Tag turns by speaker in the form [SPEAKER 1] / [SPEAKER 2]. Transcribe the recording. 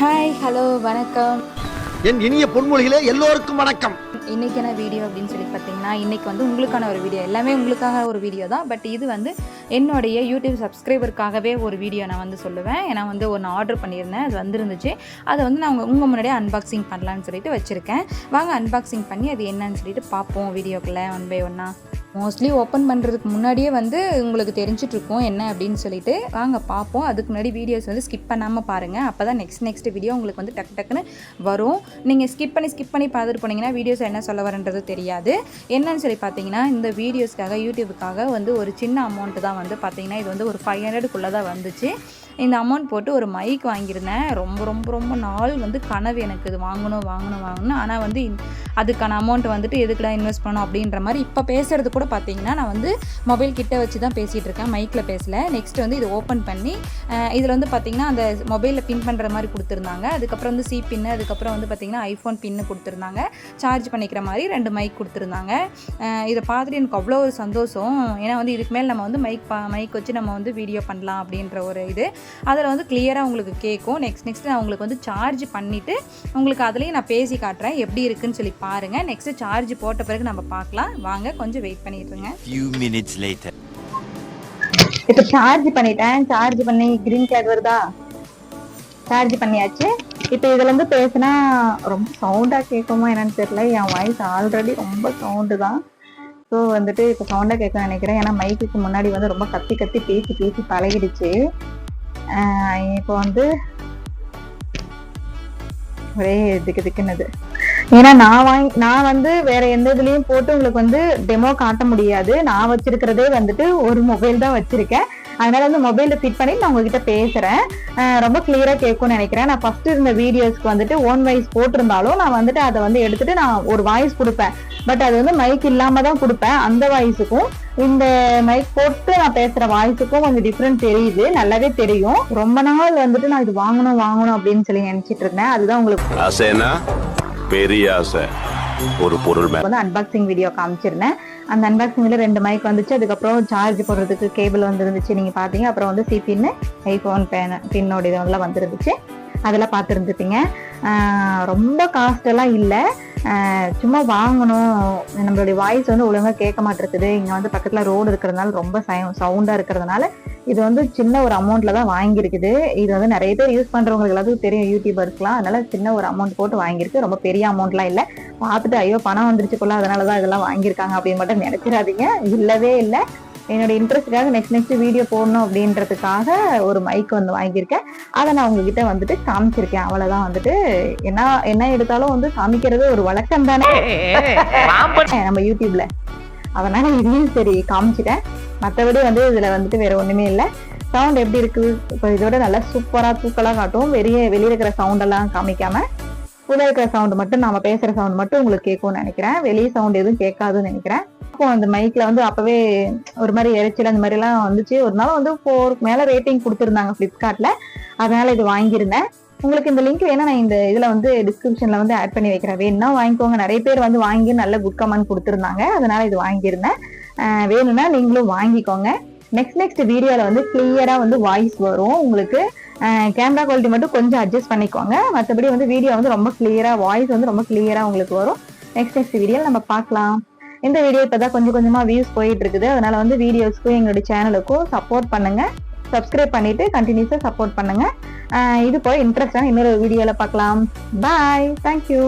[SPEAKER 1] Hi hello வணக்கம்.
[SPEAKER 2] என் இனிய பொன்மொழிகளே எல்லோருக்கும் வணக்கம்.
[SPEAKER 1] இன்றைக்கான வீடியோ அப்படின்னு சொல்லி பார்த்தீங்கன்னா இன்றைக்கி வந்து உங்களுக்கான ஒரு வீடியோ எல்லாமே உங்களுக்காக ஒரு வீடியோ தான். பட் இது வந்து என்னுடைய யூடியூப் சப்ஸ்கிரைபருக்காகவே ஒரு வீடியோ நான் வந்து சொல்லுவேன். ஏன்னா வந்து ஒன்று ஆர்டர் பண்ணியிருந்தேன். அது வந்துருந்துச்சு. அதை வந்து நான் உங்கள் உங்கள் முன்னாடியே அன்பாக்சிங் பண்ணலான்னு சொல்லிட்டு வச்சுருக்கேன். வாங்க அன்பாக்சிங் பண்ணி அது என்னன்னு சொல்லிட்டு பார்ப்போம் வீடியோக்குள்ளே ஒன் பை ஒன்னா மோஸ்ட்லி ஓப்பன் பண்ணுறதுக்கு முன்னாடியே வந்து உங்களுக்கு தெரிஞ்சிட்ருக்கோம் என்ன அப்படின்னு சொல்லிட்டு. வாங்க பார்ப்போம் அதுக்கு முன்னாடி வீடியோஸ் வந்து ஸ்கிப் பண்ணாமல் பாருங்கள் அப்போ தான் நெக்ஸ்ட் நெக்ஸ்ட் வீடியோ உங்களுக்கு வந்து டக்கு டக்குன்னு வரும். நீங்கள் ஸ்கிப் பண்ணி ஸ்கிப் பண்ணி பார்த்துட்டு போனீங்கன்னா வீடியோஸ் என்ன சொல்ல வரன்றது தெரியாது. என்னன்னு சொல்லி பார்த்தீங்கன்னா இந்த வீடியோஸ்க்காக யூடியூபுக்காக வந்து ஒரு சின்ன அமௌண்ட்டு தான் வந்து பார்த்தீங்கன்னா இது வந்து ஒரு ஃபைவ் ஹண்ட்ரடுக்குள்ளே தான் வந்துச்சு. இந்த அமௌண்ட் போட்டு ஒரு மைக் வாங்கியிருந்தேன். ரொம்ப ரொம்ப ரொம்ப நாள் வந்து கனவு எனக்கு. இது வாங்கணும் வாங்கணும் வாங்கணும் ஆனால் வந்து அதுக்கான அமௌண்ட் வந்துட்டு எதுக்குடா இன்வெஸ்ட் பண்ணணும் அப்படின்ற மாதிரி இப்போ பேசுகிறது கூட பார்த்தீங்கன்னா நான் வந்து மொபைல் கிட்ட வச்சு தான் பேசிகிட்டு இருக்கேன் மைக்கில் பேசல. நெக்ஸ்ட் வந்து இது ஓப்பன் பண்ணி இதில் வந்து பார்த்தீங்கன்னா அந்த மொபைலில் பின் பண்ணுற மாதிரி கொடுத்துருந்தாங்க. அதுக்கப்புறம் வந்து சி பின்னு அதுக்கப்புறம் வந்து பார்த்தீங்கன்னா ஐஃபோன் பின்னு கொடுத்துருந்தாங்க. சார்ஜ் பண்ணிக்கிற மாதிரி ரெண்டு மைக் கொடுத்துருந்தாங்க. இதை பார்த்துட்டு எனக்கு அவ்வளோ ஒரு சந்தோஷம். ஏன்னா வந்து இதுக்கு மேலே நம்ம வந்து மைக் பா மைக் வச்சு நம்ம வந்து வீடியோ பண்ணலாம் அப்படின்ற ஒரு இது. அதில் வந்து கிளியராக உங்களுக்கு கேட்கும். நெக்ஸ்ட் நெக்ஸ்ட் நான் உங்களுக்கு வந்து சார்ஜ் பண்ணிவிட்டு உங்களுக்கு அதுலேயும் நான் பேசி காட்டுறேன் எப்படி இருக்குன்னு சொல்லி பாருங்கள் நெக்ஸ்ட்டு சார்ஜ் போட்ட பிறகு நம்ம பார்க்கலாம். வாங்க கொஞ்சம் வெயிட் பண்ணிட்டுருங்க
[SPEAKER 3] Few minutes later.
[SPEAKER 1] இப்போ சார்ஜ் பண்ணிட்டேன். சார்ஜ் பண்ணி கிரீன் கேட் வருதா? சார்ஜ் பண்ணியாச்சு. இப்போ இதுல இருந்து பேசினா ரொம்ப சவுண்டா கேட்குமா என்னன்னு தெரியல. என் வாய்ஸ் ஆல்ரெடி ரொம்ப சவுண்டு தான். ஸோ வந்துட்டு இப்போ சவுண்டா கேட்க நினைக்கிறேன். ஏன்னா மைக்குக்கு முன்னாடி வந்து ரொம்ப கத்தி கத்தி பேசி பேசி பழகிடுச்சு. இப்போ வந்து ஒரே திக்கு திக்குனது. ஏன்னா நான் வாங்கி நான் வந்து வேற எந்த இதுலயும் போட்டு உங்களுக்கு வந்து டெமோ காட்ட முடியாது. நான் வச்சிருக்கிறதே வந்துட்டு ஒரு மொபைல் தான் வச்சிருக்கேன். அதனால வந்து மொபைல்ல ஃபிட் பண்ணி நான் உங்ககிட்ட பேசுறேன். ரொம்ப கிளியரா கேட்கும்னு நினைக்கிறேன். நான் ஃபர்ஸ்ட் இருந்த வீடியோஸ்க்கு வந்துட்டு ஓன் வாய்ஸ் போட்டிருந்தாலும் நான் வந்துட்டு அதை வந்து எடுத்துட்டு நான் ஒரு வாய்ஸ் கொடுப்பேன். பட் அது வந்து மைக் இல்லாம தான் கொடுப்பேன். அந்த வாய்ஸுக்கும் இந்த மைக் போட்டு நான் பேசுற வாய்ஸுக்கும் கொஞ்சம் டிஃப்ரெண்ட் தெரியுது. நல்லாவே தெரியும். ரொம்ப நாள் வந்துட்டு நான் இது வாங்கணும் வாங்கணும் அப்படின்னு சொல்லி நினைச்சிட்டு இருந்தேன். அதுதான் உங்களுக்கு
[SPEAKER 4] ஆசைனா பெரிய ஆசை. ஒரு பொருள்
[SPEAKER 1] வந்து அன்பாக்சிங் வீடியோ காமிச்சிருந்தேன். அந்த அன்பாக்சிங்ல ரெண்டு மைக் வந்துச்சு. அதுக்கப்புறம் சார்ஜ் போடுறதுக்கு கேபிள் வந்துருந்துச்சு. நீங்க பாத்தீங்க அப்புறம் வந்து சி பின்னு ஐபோன் பேன் பின்னோட இதெல்லாம் வந்துருந்துச்சு. அதெல்லாம் பார்த்துருந்துப்பீங்க. ரொம்ப காஸ்ட் எல்லாம் இல்லை. சும்மா வாங்கணும். நம்மளுடைய வாய்ஸ் வந்து ஒழுங்காக கேட்க மாட்டேருக்குது. இங்கே வந்து பக்கத்தில் ரோடு இருக்கிறதுனால ரொம்ப சவுண்டாக இருக்கிறதுனால இது வந்து சின்ன ஒரு அமௌண்ட்டில் தான் வாங்கியிருக்குது. இது வந்து நிறைய பேர் யூஸ் பண்ணுறவங்களுக்கு எல்லாத்துக்கும் தெரியும் யூடியூபர்ஸ்லாம் அதனால சின்ன ஒரு அமௌண்ட் போட்டு வாங்கியிருக்கு. ரொம்ப பெரிய அமௌண்ட்லாம் இல்லை. பார்த்துட்டு ஐயோ பணம் வந்துருச்சு போல அதனால தான் இதெல்லாம் வாங்கியிருக்காங்க அப்படின்னு மட்டும் நினைச்சிடாதீங்க. இல்லவே இல்லை. என்னோட இன்ட்ரெஸ்ட்டுக்காக நெக்ஸ்ட் நெக்ஸ்ட் வீடியோ போடணும் அப்படின்றதுக்காக ஒரு மைக் வந்து வாங்கியிருக்கேன். அதை நான் உங்ககிட்ட வந்துட்டு காமிச்சிருக்கேன். அவ்வளவுதான் வந்துட்டு. என்ன என்ன எடுத்தாலும் வந்து காமிக்கிறது ஒரு வழக்கம் தானே? நம்ம யூடியூப்ல அதனால இதையும் சரி காமிச்சிட்டேன். மற்றபடி வந்து இதுல வந்துட்டு வேற ஒண்ணுமே இல்லை. சவுண்ட் எப்படி இருக்கு? இப்போ இதோட நல்லா சூப்பரா தூக்கலா காட்டும். வெளியே வெளியே இருக்கிற சவுண்ட் எல்லாம் காமிக்காம. உள்ள இருக்கிற சவுண்ட் மட்டும் நாம பேசுற சவுண்ட் மட்டும் உங்களுக்கு கேட்கும்னு நினைக்கிறேன். வெளியே சவுண்ட் எதுவும் கேட்காதுன்னு நினைக்கிறேன். அப்போ அந்த மைக்ல வந்து அப்பவே ஒரு மாதிரி இறைச்சல் அந்த மாதிரி எல்லாம் வந்துச்சு. ஒரு நாள் வந்து ஃபோருக்கு மேல ரேட்டிங் கொடுத்துருந்தாங்க பிளிப்கார்ட்ல அதனால இது வாங்கியிருந்தேன். உங்களுக்கு இந்த லிங்க் வேணா நான் இந்த இதுல வந்து டிஸ்கிரிப்ஷன்ல வந்து ஆட் பண்ணி வைக்கிறேன். வேணும்னா வாங்கிக்கோங்க. நிறைய பேர் வந்து வாங்கி நல்ல குட் கமெண்ட் கொடுத்துருந்தாங்க. அதனால இது வாங்கியிருந்தேன். வேணும்னா நீங்களும் வாங்கிக்கோங்க. நெக்ஸ்ட் நெக்ஸ்ட் வீடியோல வந்து கிளியரா வந்து வாய்ஸ் வரும் உங்களுக்கு. கேமரா குவாலிட்டி மட்டும் கொஞ்சம் அட்ஜஸ்ட் பண்ணிக்கோங்க. மற்றபடி வந்து வீடியோ வந்து ரொம்ப கிளியராக வாய்ஸ் வந்து ரொம்ப கிளியராக உங்களுக்கு வரும். நெக்ஸ்ட் நெக்ஸ்ட் வீடியோ நம்ம பார்க்கலாம். இந்த வீடியோ இப்பதான் கொஞ்சம் கொஞ்சமாக வியூஸ் போயிட்டு இருக்குது. அதனால வந்து வீடியோஸ்க்கும் எங்களுடைய சேனலுக்கும் சப்போர்ட் பண்ணுங்க. சப்ஸ்கிரைப் பண்ணிட்டு கண்டினியூஸாக சப்போர்ட் பண்ணுங்க. இது போல இன்ட்ரெஸ்டான இன்னொரு வீடியோவில் பார்க்கலாம். Bye thank you